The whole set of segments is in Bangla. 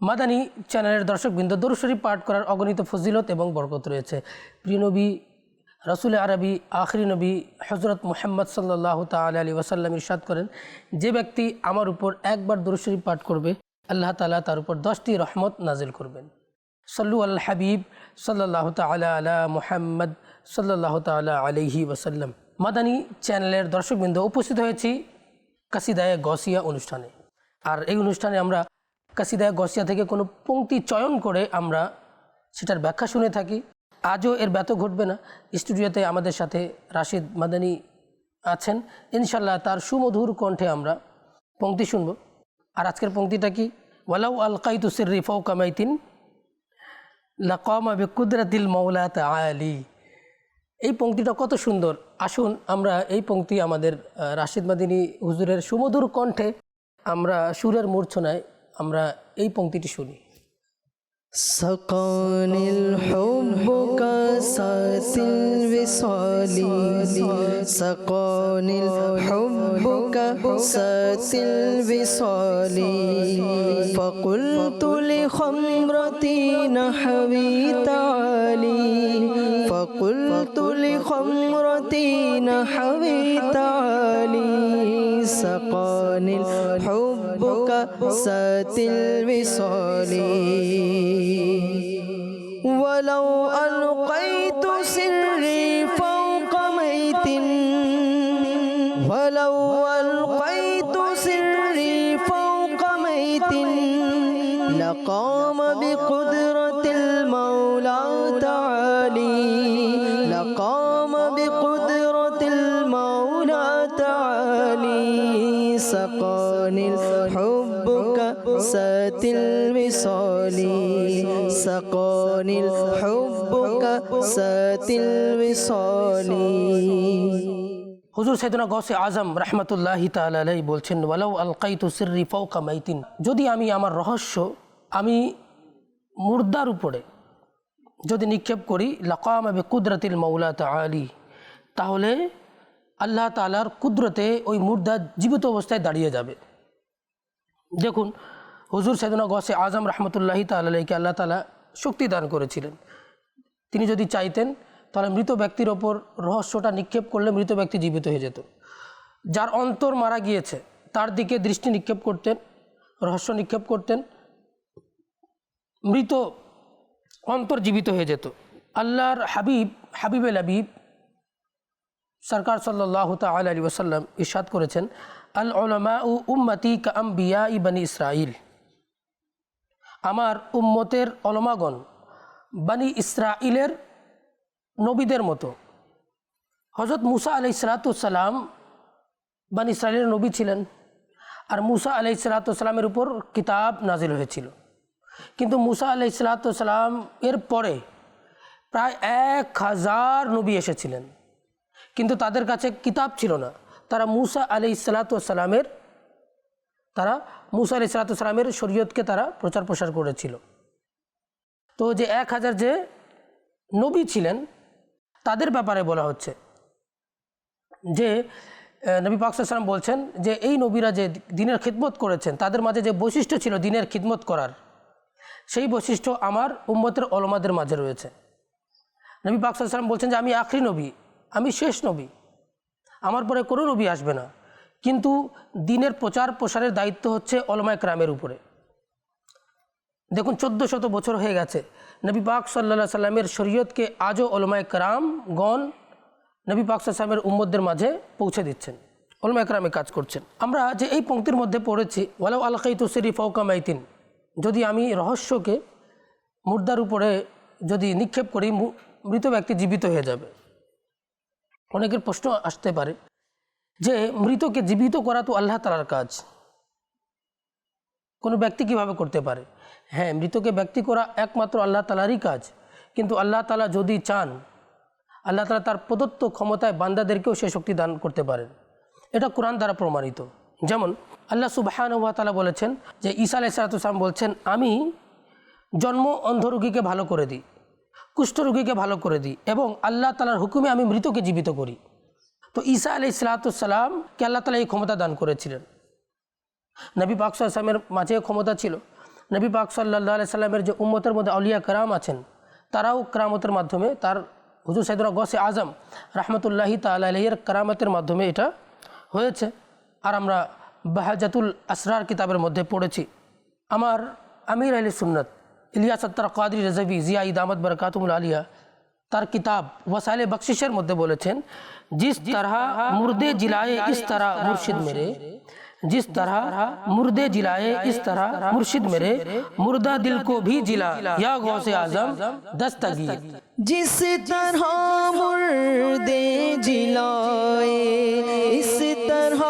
মাদানী চ্যানেলের দর্শকবৃন্দ দরুদ শরীফ পাঠ করার অগণিত ফজিলত এবং বরকত রয়েছে। প্রিয় নবী, রসুল আরবি, আখরি নবী হজরত মুহাম্মদ সাল্লাহ তাল আলী ওয়াসাল্লাম ইরশাদ করেন, যে ব্যক্তি আমার উপর একবার দরুদ শরীফ পাঠ করবে, আল্লাহ তালা তার উপর দশটি রহমত নাজিল করবেন। সল্লু আল হাবিব সাল্লাহ তালা আলা মুহাম্মদ সাল্লাহ তালা আলহি ওসাল্লাম মাদানী চ্যানেলের দর্শকবৃন্দ উপস্থিত হয়েছি কাসিদায় গসিয়া অনুষ্ঠানে। আর এই অনুষ্ঠানে আমরা কাসিদায় গসিয়া থেকে কোনো পংক্তি চয়ন করে আমরা সেটার ব্যাখ্যা শুনে থাকি। আজও এর ব্যত ঘটবে না। স্টুডিওতে আমাদের সাথে রাশিদ মাদানি আছেন। ইনশাল্লাহ তার সুমধুর কণ্ঠে আমরা পংক্তি শুনব। আর আজকের পংক্তিটা কি? ওয়ালাউ আলকাই তুসির রিফাউ কামাইতিন লাকমা বেকুদরাতিল মৌলাত আলী এই পংক্তিটা কত সুন্দর। আসুন আমরা এই পংক্তি আমাদের রাশিদ মাদিনী হুজুরের সুমধুর কণ্ঠে আমরা সুরের মূর্ছনায় আমরা এই পংক্তিটি শুনি سقاني الحب كاسات الوصال سقاني الحب كاسات الوصال فقلت لخمرتي نحوي تعالي فقلت لخمرتي نحوي تعالي سقاني الحب كاسات الوصال ولو ألقيت سقاني الحب كأسات الوصال হুজুর সৈদনা গসে আজম রহমতুল্লাহি তালাই বলছেন ওয়ালাউ আলকাইতু সিররি ফৌকা মাইতিন যদি আমি আমার রহস্য আমি মুর্দার উপরে যদি নিক্ষেপ করি লাকাম আবে কুদরতিল মৌলা আলী তাহলে আল্লাহ তালার কুদরতে ওই মুর্দা জীবিত অবস্থায় দাঁড়িয়ে যাবে দেখুন হুজুর সৈদনা গসে আজম রহমতুল্লাহি তালাইকে আল্লাহ তালা শক্তি দান করেছিলেন। তিনি যদি চাইতেন, তাহলে মৃত ব্যক্তির ওপর রহস্যটা নিক্ষেপ করলে মৃত ব্যক্তি জীবিত হয়ে যেত। যার অন্তর মারা গিয়েছে, তার দিকে দৃষ্টি নিক্ষেপ করতেন, রহস্য নিক্ষেপ করতেন, মৃত অন্তর জীবিত হয়ে যেত। আল্লাহর হাবিব হাবিবেল হাবিব সরকার সাল্লাহ তাল আলী ওসাল্লাম ইরশাদ করেছেন, আল ওলামা উ উম্মতি কা আম্বিয়া ইবানি ইসরাইল আমার উম্মতের অলমাগণ, বানি ইসরাইলের নবীদের মতো। হজরত মুসা আলি সালাতাম বানি ইসরায়েলের নবী ছিলেন আর মুসা আলাই সালাতামের উপর কিতাব নাজিল হয়েছিল। কিন্তু মুসা আলাই সালাতাম এর পরে প্রায় এক হাজার নবী এসেছিলেন। কিন্তু তাদের কাছে কিতাব ছিল না। তারা মুসা আলি সালাতামের তারা মুসা আলি সালাতামের শরীয়তকে তারা প্রচার প্রসার করেছিল। তো যে এক হাজার যে নবী ছিলেন, তাদের ব্যাপারে বলা হচ্ছে যে নবী পাকসাল্লাম বলছেন যে, এই নবীরা যে দিনের খিদমত করেছেন, তাদের মাঝে যে বৈশিষ্ট্য ছিল দিনের খিদমত করার, সেই বৈশিষ্ট্য আমার উম্মতের অলমাদের মাঝে রয়েছে। নবী পাকসাল্লাম বলছেন যে, আমি আখরি নবী, আমি শেষ নবী, আমার পরে কোনো নবী আসবে না। কিন্তু দিনের প্রচার প্রসারের দায়িত্ব হচ্ছে অলমায় ক্রামের উপরে। দেখুন, চোদ্দ শত বছর হয়ে গেছে। নবী পাক সাল্লা সাল্লামের শরীয়তকে আজও ওলমায় কারাম গণ নবী পাক সাল্লামের উম্মদদের মাঝে পৌঁছে দিচ্ছেন, ওলমায় কারামে কাজ করছেন। আমরা যে এই পঙ্ক্তির মধ্যে পড়েছি, ওয়ালাউ আলকাই তুসিরি ফৌকা মাইতিন, যদি আমি রহস্যকে মুর্দার উপরে যদি নিক্ষেপ করি মৃত ব্যক্তি জীবিত হয়ে যাবে। অনেকের প্রশ্ন আসতে পারে যে মৃতকে জীবিত করা তো আল্লাহ তালার কাজ। কোনো ব্যক্তি কীভাবে করতে পারে? হ্যাঁ মৃতকে ব্যক্তি করা একমাত্র আল্লাহ তালারই কাজ। কিন্তু আল্লাহ তালা যদি চান, আল্লাহ তালা তার প্রদত্ত ক্ষমতায় বান্দাদেরকেও সে শক্তি দান করতে পারেন। এটা কোরআন দ্বারা প্রমাণিত। যেমন আল্লাহ সুবাহানুয়া তালা বলেছেন যে, ঈসা আলাইসালাম বলছেন, আমি জন্ম অন্ধ রোগীকে ভালো করে দিই কুষ্ঠ রুগীকে ভালো করে দিই এবং আল্লাহ তালার হুকুমে আমি মৃতকে জীবিত করি। তো ঈসা আলি সালাতামকে আল্লাহ তালা এই ক্ষমতা দান করেছিলেন? নবী পাক সাল্লামের মাঝে ক্ষমতা ছিল। নবী পাক সাল্লাহ আলি সাল্লামের যে উম্মতের মধ্যে আউলিয়া কারাম আছেন, তারাও কারামতের মাধ্যমে তার হুজুর সাইদুল্লাহ গসে আজম রহমতুল্লাহি তালের কারামতের মাধ্যমে এটা হয়েছে। আর আমরা বাহাজাতুল আসরার কিতাবের মধ্যে পড়েছি। আমার আমির আলী সুন্নত ইলিয়াস আত্তার কাদরি রেজাবি, জিয়া ইদামত বরকাতুমুল আলিয়া তার কিতাব ওয়াসাইলে বকশিসের মধ্যে বলেছেন জিস তারা মুর্দে জিলায়ে ইস তারা মুর্শিদ মেরে जिस तरह मुर्दे जिलाए इस तरह मुर्शिद मेरे मुर्दा दिल को भी जिला या गौसे आज़म दस्तगीर। जिस तरह मुर्दे जिलाए इस तरह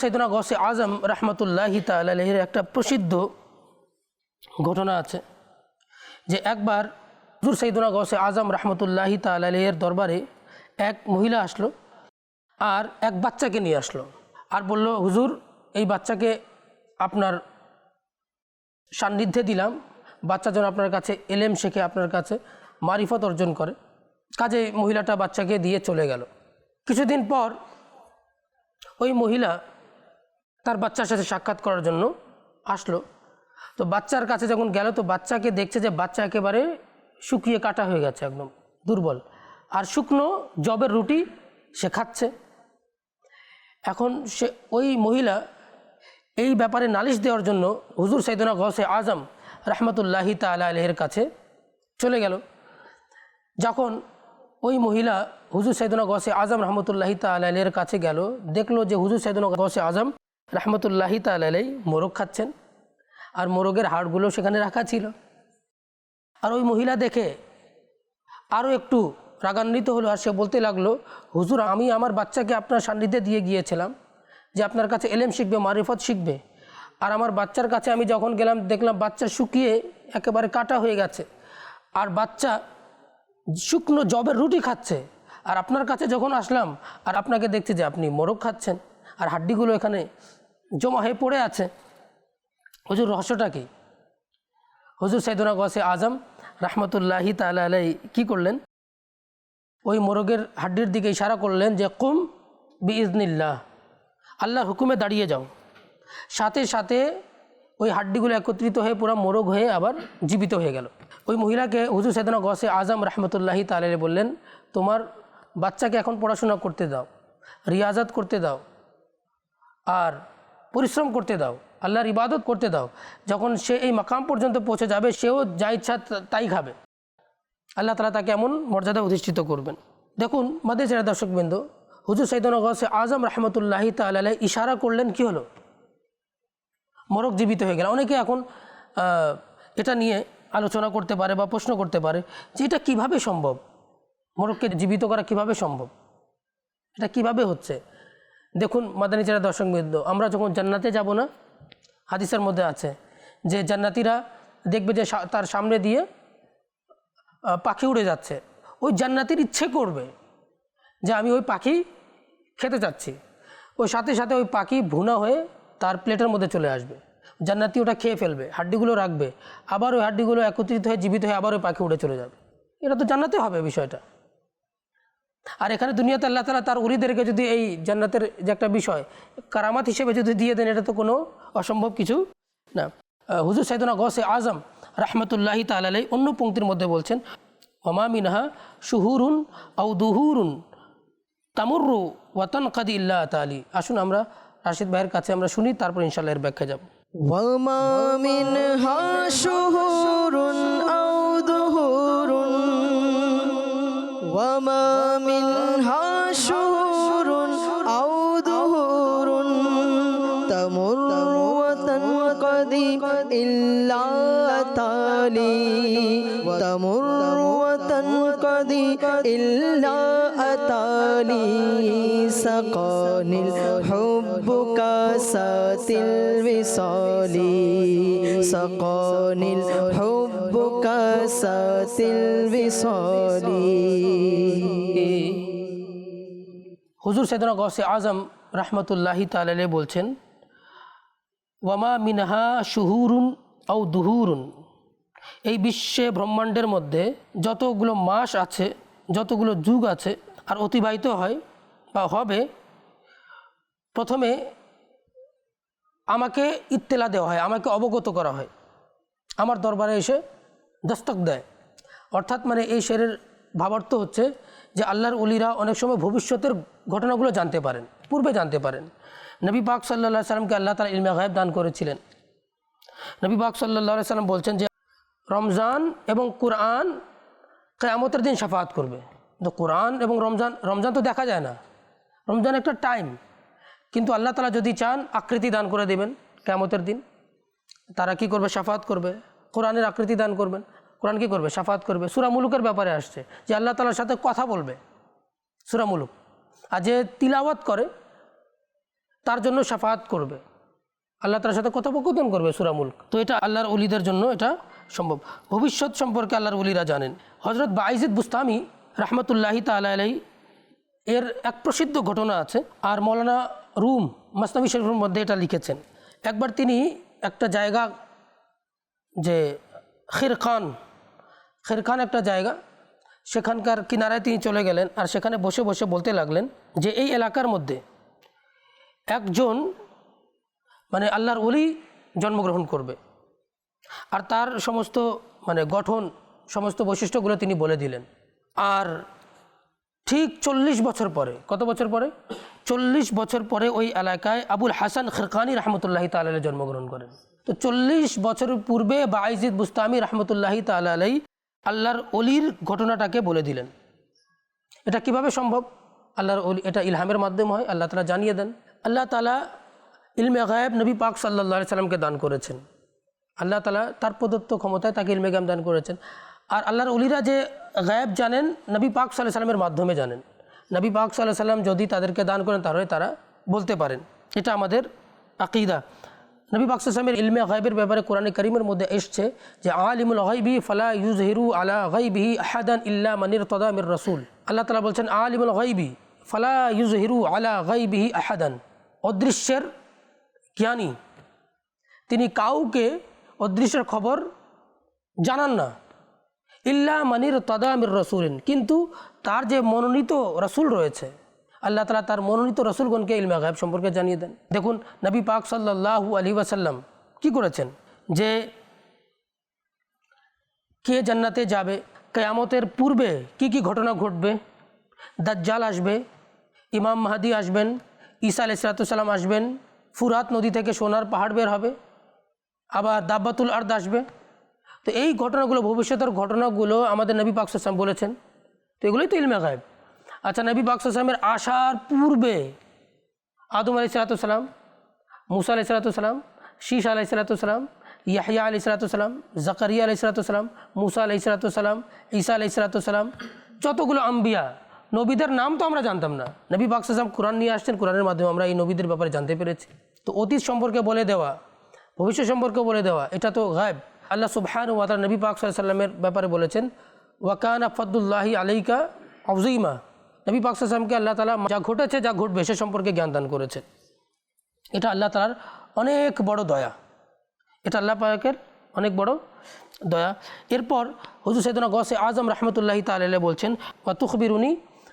সৈদনা গসে আজম রহমতুল্লাহি তালের একটা প্রসিদ্ধ ঘটনা আছে, যে একবার হুজুর সৈদনা গসে আজম রহমতুল্লাহি তালের দরবারে এক মহিলা আসলো আর এক বাচ্চাকে নিয়ে আসলো আর বলল, হুজুর, এই বাচ্চাকে আপনার সান্নিধ্যে দিলাম। বাচ্চা যেন আপনার কাছে এলেম শেখে, আপনার কাছে মারিফত অর্জন করে। কাজে মহিলাটা বাচ্চাকে দিয়ে চলে গেল। কিছুদিন পর ওই মহিলা তার বাচ্চার সাথে সাক্ষাৎ করার জন্য আসলো। তো বাচ্চার কাছে যখন গেল, তো বাচ্চাকে দেখছে যে বাচ্চা একেবারে শুকিয়ে কাটা হয়ে গেছে একদম, দুর্বল। আর শুকনো জবের রুটি সে খাচ্ছে। এখন সে, ওই মহিলা এই ব্যাপারে নালিশ দেওয়ার জন্য হুজুর সৈদনা গসে আজম রহমতুল্লাহি তালা আলহের কাছে চলে গেল। যখন ওই মহিলা হুজুর সৈদনা গসে আজম রহমতুল্লাহি তালের কাছে গেল, দেখল যে হুজুর সৈদনা গসে আজম রহমতুল্লাহি তালাই মোরগ খাচ্ছেন। আর মোরগের হাড়গুলো সেখানে রাখা ছিল। আর ওই মহিলা দেখে আরও একটু রাগান্বিত হলো আর সে বলতে লাগল, হুজুর, আমি আমার বাচ্চাকে আপনার সান্নিধ্যে দিয়ে গিয়েছিলাম যে আপনার কাছে এলেম শিখবে, মারিফত শিখবে। আর আমার বাচ্চার কাছে আমি যখন গেলাম, দেখলাম বাচ্চা শুকিয়ে একেবারে কাটা হয়ে গেছে। আর বাচ্চা শুকনো জবের রুটি খাচ্ছে। আর আপনার কাছে যখন আসলাম, আর আপনাকে দেখছি যে আপনি মোরগ খাচ্ছেন। আর হাড্ডিগুলো এখানে জমা হয়ে পড়ে আছে। হজুর রহস্যটা কি হজুর সৈদুনা গসে আজম রহমতুল্লাহি তালা আলাই কী করলেন? ওই মোরগের হাড্ডির দিকে ইশারা করলেন যে, কুম বি ইজনিল্লাহ আল্লাহর হুকুমে দাঁড়িয়ে যাও। সাথে সাথে ওই হাড্ডিগুলো একত্রিত হয়ে পুরো মোরগ হয়ে আবার জীবিত হয়ে গেল। ওই মহিলাকে হুজুর সেদনা গসে আজম রহমতুল্লাহি তালে বললেন, তোমার বাচ্চাকে এখন পড়াশোনা করতে দাও, রিয়াজাত করতে দাও, আর পরিশ্রম করতে দাও, আল্লাহর ইবাদত করতে দাও। যখন সে এই মাকাম পর্যন্ত পৌঁছে যাবে, সেও যা ইচ্ছা তাই খাবে। আল্লাহ তালা তাকে এমন মর্যাদা অধিষ্ঠিত করবেন। দেখুন মাদেশের দর্শকবৃন্দ হুজুর সৈদনা গসে আজম রহমতুল্লাহি তালাই ইশারা করলেন কি হলো? মোরগ জীবিত হয়ে গেল। অনেকে এখন এটা নিয়ে আলোচনা করতে পারে বা প্রশ্ন করতে পারে যে এটা কীভাবে সম্ভব? মোরগকে জীবিত করা কীভাবে সম্ভব? এটা কীভাবে হচ্ছে? দেখুন, মাদানী যারা দর্শকবৃন্দ আমরা যখন জান্নাতে যাব না, হাদিসের মধ্যে আছে যে জান্নাতিরা দেখবে যে তার সামনে দিয়ে পাখি উড়ে যাচ্ছে। ওই জান্নাতির ইচ্ছে করবে যে আমি ওই পাখি খেতে চাচ্ছি। ওই সাথে সাথে ওই পাখি ভুনা হয়ে তার প্লেটের মধ্যে চলে আসবে। জান্নাতি ওটা খেয়ে ফেলবে, হাড্ডিগুলো রাখবে। আবার ওই হাড্ডিগুলো একত্রিত হয়ে, জীবিত হয়ে আবার ওই পাখি উড়ে চলে যাবে। এটা তো জান্নাতে হবে বিষয়টা। আর এখানে দুনিয়াতে আল্লাহ তালা তার উরিদেরকে যদি এই জান্নাতের যে একটা বিষয়, কারামাত হিসেবে যদি দিয়ে দেন, এটা তো কোনো অসম্ভব কিছু না। হুজুর সাইদুনা গসে আজম রাহমতুল্লাহি তালাই অন্য পঙ্ক্তির মধ্যে বলছেন মিনহা শুহুরুন আউ দুহুরুন তামুরু ওয়াতন কাদি ইল্লা তালি আসুন আমরা রাশিদ ভাইয়ের কাছে আমরা শুনি, তারপর ইনশাল্লাহ এর ব্যাখ্যা যাব। ওয়ামা মিনহা وما منها شهور أو دهور تمر وتنقضي إلا تالي تمر وتنقضي إلا أتالي سقاني الحب كاسات الوصال سقاني الحب كاسات الوصال হুজুর সৈদনা গসে আজম রহমতুল্লাহি তালালে বলছেন, ওয়ামা মিনহা শুহুরুন ও দুহুরুন। এই বিশ্বে ব্রহ্মাণ্ডের মধ্যে যতগুলো মাস আছে, যতগুলো যুগ আছে, আর অতিবাহিত হয় বা হবে, প্রথমে আমাকে ইত্তেলা দেওয়া হয়, আমাকে অবগত করা হয়। আমার দরবারে এসে দস্তক দেয়। অর্থাৎ মানে এই শেরের ভাবার্থ হচ্ছে যে আল্লাহর অলিরা অনেক সময় ভবিষ্যতের ঘটনাগুলো জানতে পারেন, পূর্বে জানতে পারেন। নবী পাক সাল্লা সাল্লামকে আল্লাহ তালা ইলমে গায়েব দান করেছিলেন। নবী পাক সাল্লা সাল্লাম বলছেন যে, রমজান এবং কোরআন কেয়ামতের দিন সাফাত করবে। তো কোরআন এবং রমজান রমজান তো দেখা যায় না। রমজান একটা টাইম। কিন্তু আল্লাহ তালা যদি চান, আকৃতি দান করে দেবেন কেয়ামতের দিন। তারা কি করবে? সাফাত করবে। কোরআনের আকৃতি দান করবেন। কোরআন কি করবে? সাফাত করবে। সুরা মুলুকের ব্যাপারে আসছে যে আল্লাহ তালার সাথে কথা বলবে। মুলুক। আর যে তিলাওয়াত করে, তার জন্য সাফাত করবে। আল্লাহ তালার সাথে কথোপকথন করবে সুরা মুলক। তো এটা আল্লাহর অলিদের জন্য এটা সম্ভব। ভবিষ্যৎ সম্পর্কে আল্লাহর অলিরা জানেন হজরত বাইজিদ বুস্তামি রহমতুল্লাহি তালা আলাই এর এক প্রসিদ্ধ ঘটনা আছে। আর মৌলানা রুম মাসনাবি শরীফের মধ্যে এটা লিখেছেন। একবার তিনি একটা জায়গা, যে খিরখান খিরখান একটা জায়গা। সেখানকার কিনারায় তিনি চলে গেলেন আর সেখানে বসে বসে বলতে লাগলেন যে এই এলাকার মধ্যে একজন মানে আল্লাহর ওলি জন্মগ্রহণ করবে। আর তার সমস্ত মানে গঠন, সমস্ত বৈশিষ্ট্যগুলো তিনি বলে দিলেন। আর ঠিক চল্লিশ বছর পরে, কত বছর পরে? চল্লিশ বছর পরে ওই এলাকায় আবুল হাসান খরকানি রহমতুল্লাহি তালাই জন্মগ্রহণ করেন। তো চল্লিশ বছর পূর্বে বাইজিদ বুস্তামি রহমতুল্লাহি তালাই আল্লাহর অলির ঘটনাটাকে বলে দিলেন। এটা কীভাবে সম্ভব? আল্লাহর অলি, এটা ইলহামের মাধ্যমে হয়, আল্লাহ তালা জানিয়ে দেন। আল্লাহ তালা ইলমে গায়েব নবী পাক সাল্লা সাল্লামকে দান করেছেন। আল্লাহ তালা তার প্রদত্ত ক্ষমতায় তাকে ইলমে গাম দান করেছেন। আর আল্লাহর অলিরা যে গায়েব জানেন, নবী পাক সাল্লাহ সাল্লামের মাধ্যমে জানেন। নবী পাক সাল্লাহ সাল্লাম যদি তাদেরকে দান করেন, তাহলে তারা বলতে পারেন। এটা আমাদের আকিদা। নবী পাক সাল্লামের ইলমে গায়েবের ব্যাপারে কোরআন করিমের মধ্যে এসছে যে, আলিমুল গাইবি ফালা ইউজহিরু আলা গাইবিহি আহাদান ইল্লা মানির তদা মির রসুল। আল্লাহ তালা বলছেন, আলিমুল গাইবি ফালা ইউজহিরু আলা গাইবিহি আহাদান। অদৃশ্যের জ্ঞানী, তিনি কাউকে অদৃশ্যের খবর জানান না। ইল্লা মানির তদামির রসুলিন। কিন্তু তার যে মনোনীত রসুল রয়েছে আল্লাহ তালা তার মনোনীত রসুলগণকে ইলমা গায়েব সম্পর্কে জানিয়ে দেন। দেখুন, নবী পাক সাল্লাহু আলী ওয়াসাল্লাম কী করেছেন? যে কে জান্নাতে যাবে, কেয়ামতের পূর্বে কি কি ঘটনা ঘটবে? দাজ্জাল আসবে, ইমাম মাহাদি আসবেন, ঈসা আলাইসালাতুসাল্লাম আসবেন, ফুরাত নদী থেকে সোনার পাহাড় বের হবে, আবার দাব্বাতুল আর্দ আসবে। তো এই ঘটনাগুলো, ভবিষ্যতের ঘটনাগুলো আমাদের নবী পাকসাম বলেছেন। তো এগুলোই তো ইলমে গায়েব। আচ্ছা নবী পাকসামের আসার পূর্বে আদম আলি সালাতাম মুসা আলি সালাতাম শীষ আলাই সালাতাম ইয়াহিয়া আলি সালাতাম জাকারিয়া আলি সালাতাম মুসা আলি সালাতাম ঈসা আলি সালাতাম যতগুলো আম্বিয়া, নবীদের নাম তো আমরা জানতাম না। নবী পাকসাম কোরআন নিয়ে আসছেন, কোরআনের মাধ্যমে আমরা এই নবীদের ব্যাপারে জানতে পেরেছি। তো অতীত সম্পর্কে বলে দেওয়া, ভবিষ্যৎ সম্পর্কে বলে দেওয়া, এটা তো গায়েব। আল্লাহ সুবহান ওয়াতার নবী পাক সাল্লামের ব্যাপারে বলেছেন ওয়াকানা ফদ্দুল্লাহি আলাইকা আফজিমা নবী পাক সাল্লামকে আল্লাহ তালা যা ঘটেছে যা ঘটবে সে সম্পর্কে জ্ঞান দান করেছে এটা আল্লাহ তালার অনেক বড় দয়া এটা আল্লাহ পাকের অনেক বড় দয়া এরপর হুজুর সৈদনা গসে আজম রহমতুল্লাহি তাল্লাহ বলছেন ওয়া তুখবিরুনি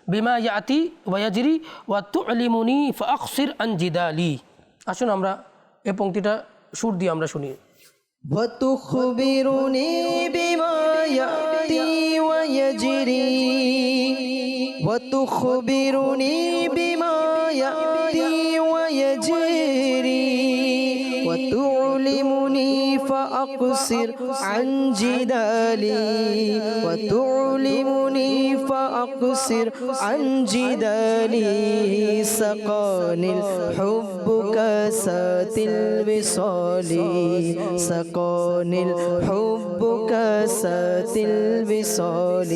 বিমা ইয়াতি ওয়াজিরি ওয়া তু আলিমুনি ফির আনজিদালি আসুন আমরা এই পঙ্ক্তিটা সুর দিয়ে আমরা শুনি وتخبرني بما يأتي ويجري وتخبرني بما يأتي ويجري وتعلمني فأقصر عن جدالي وتعلمني فأقصر عن جدالي سقاني الحب كاسات الوصال سقاني الحب كاسات الوصال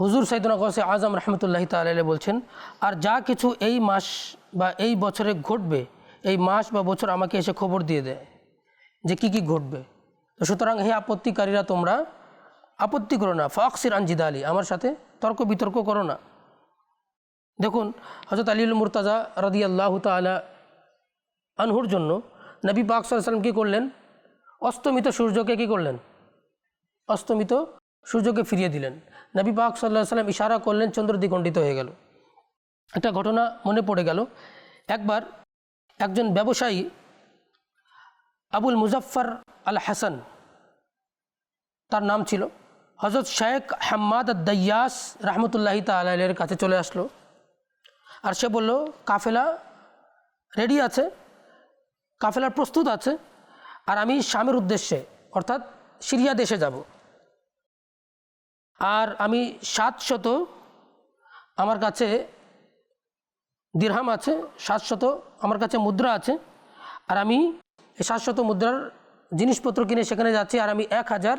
হুজুর সাইদুনা গসে আজম রহমতুল্লাহ তালে বলছেন, আর যা কিছু এই মাস বা এই বছরে ঘটবে, এই মাস বা বছর আমাকে এসে খবর দিয়ে দেয় যে কি কি ঘটবে। তো সুতরাং হে আপত্তিকারীরা তোমরা, আপত্তি করো না। ফক্সির আনজিদা আলী, আমার সাথে তর্ক বিতর্ক করো না। দেখুন হজরত আলীল মুরতাজা রদি আল্লাহ তালা আনহুর জন্য নবী পাক সাল্লাম কী করলেন? অস্তমিত সূর্যকে কী করলেন? অস্তমিত সূর্যকে ফিরিয়ে দিলেন। নবী পাক সাল্লাহ সাল্লাম ইশারা করলেন, চন্দ্র দ্বিখণ্ডিত হয়ে গেল। একটা ঘটনা মনে পড়ে গেল। একবার একজন ব্যবসায়ী আবুল মুজাফফর আল হাসান তার নাম ছিল হজরত শেখ হাম্মাদ দয়াস রহমতুল্লাহি তালের কাছে চলে আসলো। আর সে বলল, কাফেলা রেডি আছে, কাফেলার প্রস্তুত আছে, আর আমি স্বামীর উদ্দেশ্যে, অর্থাৎ সিরিয়া দেশে যাব। আর আমি সাতশত, আমার কাছে দিরহাম আছে, সাতশত, আমার কাছে মুদ্রা আছে। আর আমি সাতশত মুদ্রার জিনিসপত্র কিনে সেখানে যাচ্ছি আর আমি এক হাজার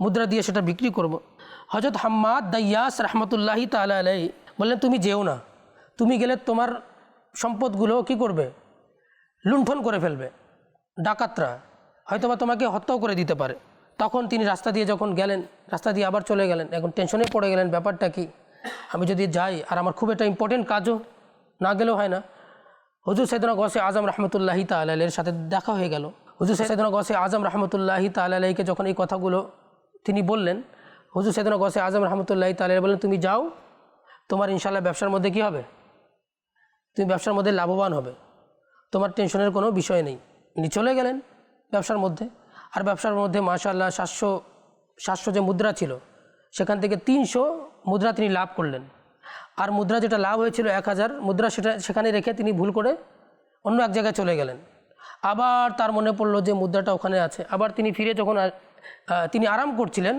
মুদ্রা দিয়ে সেটা বিক্রি করব। হজরত হাম্মাদ দাইয়াস রহমতুল্লাহি তালা আলাই বললেন, তুমি যেও না। তুমি গেলে তোমার সম্পদগুলো কি করবে? লুণ্ঠন করে ফেলবে। ডাকাতরা হয়তোবা তোমাকে হত্যাও করে দিতে পারে। তখন তিনি রাস্তা দিয়ে যখন গেলেন, রাস্তা দিয়ে আবার চলে গেলেন। এখন টেনশনে পড়ে গেলেন ব্যাপারটা কি? আমি যদি যাই, আর আমার খুব একটা ইম্পর্টেন্ট কাজও না গেলেও হয় না। হুজুর সৈদনা গসে আজম রহমতুল্লাহি তালের সাথে দেখা হয়ে গেল। হুজুর সৈদনা গসে আজম রহমতুল্লাহি তালাইকে যখন এই কথাগুলো তিনি বললেন, হুজুর সৈদনা গসে আজম রহমতুল্লাহি তালাই বললেন, তুমি যাও, তোমার ইনশাল্লাহ ব্যবসার মধ্যে কি হবে? তুমি ব্যবসার মধ্যে লাভবান হবে। তোমার টেনশনের কোনো বিষয় নেই। ইনি চলে গেলেন ব্যবসার মধ্যে। আর ব্যবসার মধ্যে মাশাল্লাহ সাতশো সাতশো যে মুদ্রা ছিল, সেখান থেকে তিনশো মুদ্রা তিনি লাভ করলেন। আর মুদ্রা যেটা লাভ হয়েছিল এক হাজার, মুদ্রা সেটা সেখানে রেখে তিনি ভুল করে অন্য এক জায়গায় চলে গেলেন। আবার তার মনে পড়ল যে মুদ্রাটা ওখানে আছে। আবার তিনি ফিরে যখন তিনি আরাম করছিলেন,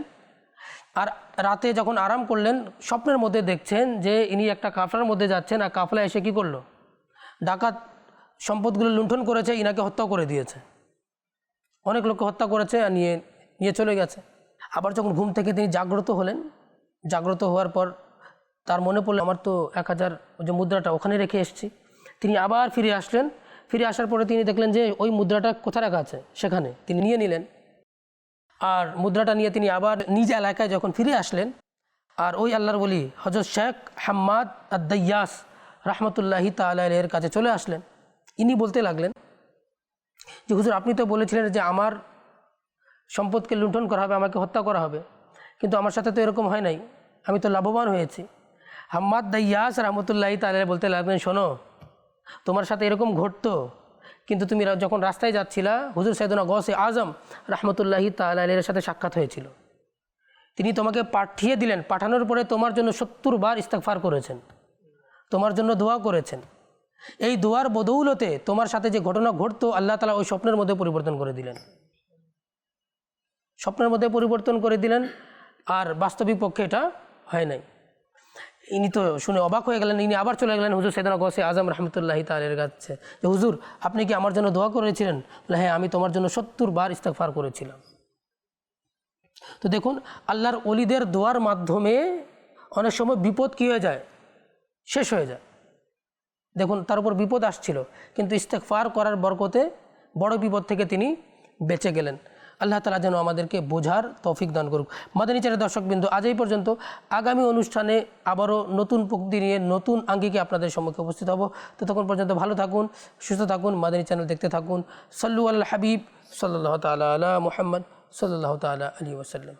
আর রাতে যখন আরাম করলেন, স্বপ্নের মধ্যে দেখছেন যে ইনি একটা কাফলার মধ্যে যাচ্ছেন, আর কাফলা এসে কি করল? ডাকাত সম্পদগুলো লুণ্ঠন করেছে, ইনাকে হত্যা করে দিয়েছে। অনেক লোককে হত্যা করেছে আর নিয়ে নিয়ে চলে গেছে। আবার যখন ঘুম থেকে তিনি জাগ্রত হলেন, জাগ্রত হওয়ার পর তার মনে পড়ল, আমার তো এক হাজার যে মুদ্রাটা ওখানে রেখে এসেছি। তিনি আবার ফিরে আসলেন। ফিরে আসার পরে তিনি দেখলেন যে ওই মুদ্রাটা কোথায় রাখা আছে? সেখানে। তিনি নিয়ে নিলেন। আর মুদ্রাটা নিয়ে তিনি আবার নিজ এলাকায় যখন ফিরে আসলেন, আর ওই আল্লাহর বলি হজরত শেখ হাম্মাদ আদাইয়াস রহমতুল্লাহি তালের কাছে চলে আসলেন। ইনি বলতে লাগলেন যে, হুজুর, আপনি তো বলেছিলেন যে আমার সম্পদকে লুণ্ঠন করা হবে, আমাকে হত্যা করা হবে। কিন্তু আমার সাথে তো এরকম হয় নাই। আমি তো লাভবান হয়েছি। হাম্মাদ দাইয়াস রহমতুল্লাহি তালে বলতে লাগলেন, শোনো, তোমার সাথে এরকম ঘটতো। কিন্তু তুমি যখন রাস্তায় যাচ্ছিলা, হুজুর সৈদনা গসে আজম রহমতুল্লাহি তালের সাথে সাক্ষাৎ হয়েছিল। তিনি তোমাকে পাঠিয়ে দিলেন, পাঠানোর পরে তোমার জন্য সত্তর বার ইস্তেকফার করেছেন। তোমার জন্য দোয়া করেছেন। এই দোয়ার বদৌলতে তোমার সাথে যে ঘটনা ঘটতো, আল্লাহ তালা ওই স্বপ্নের মধ্যে পরিবর্তন করে দিলেন। স্বপ্নের মধ্যে পরিবর্তন করে দিলেন, আর বাস্তবিক পক্ষে এটা হয় নাই। ইনি তো শুনে অবাক হয়ে গেলেন, ইনি আবার চলে গেলেন হুজুর সেদানা গসে আজম রহমতুল্লাহি তালের কাছে। যে হুজুর, আপনি কি আমার জন্য দোয়া করেছিলেন? হ্যাঁ আমি তোমার জন্য সত্তর বার ইস্তেকফার করেছিলাম। তো দেখুন, আল্লাহর অলিদের দোয়ার মাধ্যমে অনেক সময় বিপদ কী হয়ে যায়? শেষ হয়ে যায়। দেখুন, তার উপর বিপদ আসছিল, কিন্তু ইস্তেকফার করার বরকতে বড় বিপদ থেকে তিনি বেঁচে গেলেন। আল্লাহ তালা যেন আমাদেরকে বোঝার তৌফিক দান করুক। মাদানী চারের দর্শকবৃন্দ আজ এই পর্যন্ত। আগামী অনুষ্ঠানে আবারও নতুন প্রকৃতি নিয়ে নতুন আঙ্গিকে আপনাদের সম্মুখে উপস্থিত হব। ততক্ষণ পর্যন্ত ভালো থাকুন, সুস্থ থাকুন, মাদানী চ্যানেল দেখতে থাকুন। সল্লু আল হাবিব সাল্লাহ তালা মোহাম্মদ সাল্লাহ তালা আলী ওসাল্লাম